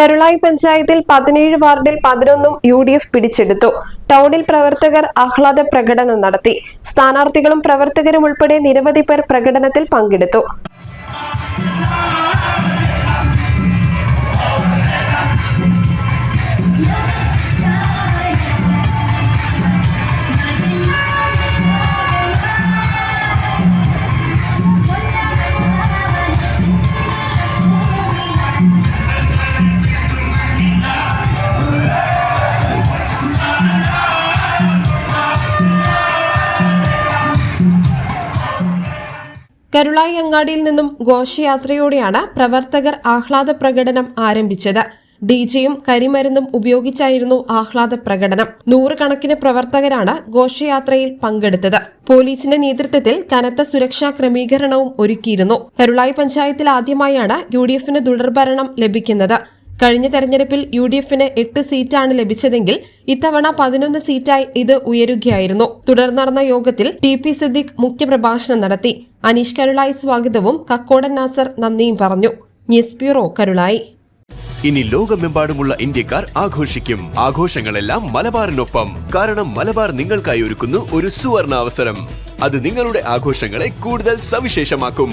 Karulai പഞ്ചായത്തിൽ പതിനേഴ് വാർഡിൽ പതിനൊന്നും യു ഡി എഫ് പിടിച്ചെടുത്തു. ടൗണിൽ പ്രവർത്തകർ ആഹ്ലാദ പ്രകടനം നടത്തി. സ്ഥാനാർത്ഥികളും പ്രവർത്തകരും ഉൾപ്പെടെ നിരവധി പേർ പ്രകടനത്തിൽ പങ്കെടുത്തു. കരുളായി അങ്ങാടിയിൽ നിന്നും ഘോഷയാത്രയോടെയാണ് പ്രവർത്തകർ ആഹ്ലാദ പ്രകടനം ആരംഭിച്ചത്. ഡിജെയും കരിമരുന്നും ഉപയോഗിച്ചായിരുന്നു ആഹ്ലാദ പ്രകടനം. നൂറുകണക്കിന് പ്രവർത്തകരാണ് ഘോഷയാത്രയിൽ പങ്കെടുത്തത്. പോലീസിന്റെ നേതൃത്വത്തിൽ കനത്ത സുരക്ഷാ ക്രമീകരണവും ഒരുക്കിയിരുന്നു. കരുളായി പഞ്ചായത്തിൽ ആദ്യമായാണ് യു ഡി എഫിന് തുടർഭരണം ലഭിക്കുന്നത്. കഴിഞ്ഞ തെരഞ്ഞെടുപ്പിൽ യു ഡി എഫിന് എട്ട് സീറ്റാണ് ലഭിച്ചതെങ്കിൽ ഇത്തവണ പതിനൊന്ന് സീറ്റായി ഇത് ഉയരുകയായിരുന്നു. തുടർന്ന് നടന്ന യോഗത്തിൽ ടി പി സിദ്ദിഖ് മുഖ്യപ്രഭാഷണം നടത്തി. അനീഷ് കരുളായി സ്വാഗതവും കക്കോടൻ നാസർ നന്ദിയും പറഞ്ഞു. News bureau Karulai. ഇനി ലോകമെമ്പാടുമുള്ള ഇന്ത്യക്കാർ ആഘോഷിക്കും. ആഘോഷങ്ങളെല്ലാം മലബാറിനൊപ്പം. കാരണം മലബാർ നിങ്ങൾക്കായി ഒരുക്കുന്നു ഒരു സുവർണ അവസരം അത് നിങ്ങളുടെ ആഘോഷങ്ങളെ കൂടുതൽ സവിശേഷമാക്കും.